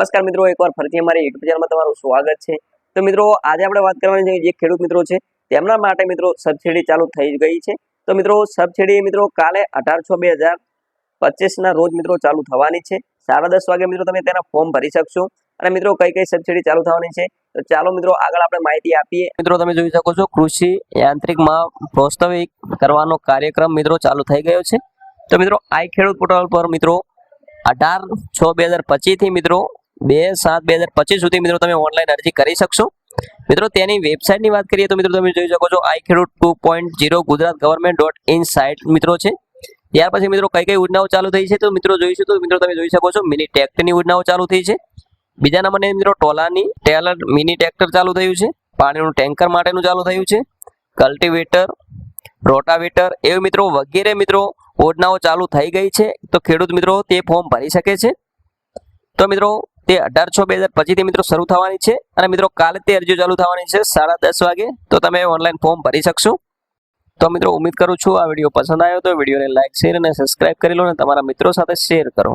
નમસ્કાર મિત્રો, એકવાર ફરીથી અમારી યુટ્યુબ ચેનલમાં તમારું સ્વાગત છે. તો મિત્રો, આજે આપણે વાત કરવાની છે જે ખેડૂત મિત્રો છે, તેમના માટે મિત્રો સબસિડી ચાલુ થઈ ગઈ છે. તો મિત્રો, સબસિડી મિત્રો કાલે અઢાર છ બે હજાર પચીસના રોજ મિત્રો ચાલુ થવાની છે. સાડા દસ વાગે મિત્રો તમે તેના ફોર્મ ભરી શકશો. અને મિત્રો, કઈ કઈ સબસિડી ચાલુ થવાની છે, તો ચાલો મિત્રો આગળ આપણે માહિતી આપીએ. મિત્રો, તમે જોઈ શકો છો, કૃષિ યાંત્રિકમાં પ્રોત્સાહિત કરવાનો કાર્યક્રમ મિત્રો ચાલુ થઈ ગયો છે. તો મિત્રો, આઈ ખેડૂત પોર્ટલ પર મિત્રો, અઢાર છ બે હજાર પચીસથી મિત્રો બે સાત બે હજાર પચીસ સુધી મિત્રો તમે ઓનલાઈન અરજી કરી શકશો. મિત્રો, તેની વેબસાઇટની વાત કરીએ તો મિત્રો તમે જોઈ શકો છો I Khedut two point zero Gujarat government dot in site મિત્રો છે. ત્યાર પછી મિત્રો કઈ કઈ યોજનાઓ ચાલુ થઈ છે તો મિત્રો જોઈશું તો મિત્રો તમે જોઈ શકો છો મિની ટ્રેક્ટરની યોજનાઓ ચાલુ થઈ છે. બીજા નંબરની મિત્રો ટોલાની ટેલર મિની ટ્રેક્ટર ચાલુ થયું છે. પાણીનું ટેન્કર માટેનું ચાલુ થયું છે. કલ્ટિવેટર રોટાવેટર એવી મિત્રો વગેરે મિત્રો યોજનાઓ ચાલુ થઈ ગઈ છે. તો ખેડૂત મિત્રો તે ફોર્મ ભરી શકે છે. તો મિત્રો તે અઢાર છ બે હજાર પચીસથી મિત્રો શરૂ થવાની છે. અને મિત્રો કાલે તે અરજીઓ ચાલુ થવાની છે સાડા દસ વાગે. તો તમે ઓનલાઈન ફોર્મ ભરી શકશો. તો મિત્રો ઉમ્મીદ કરું છું આ વીડિયો પસંદ આવ્યો તો વિડીયોને લાઇક શેર અને સબસ્ક્રાઇબ કરી લો અને તમારા મિત્રો સાથે શેર કરો.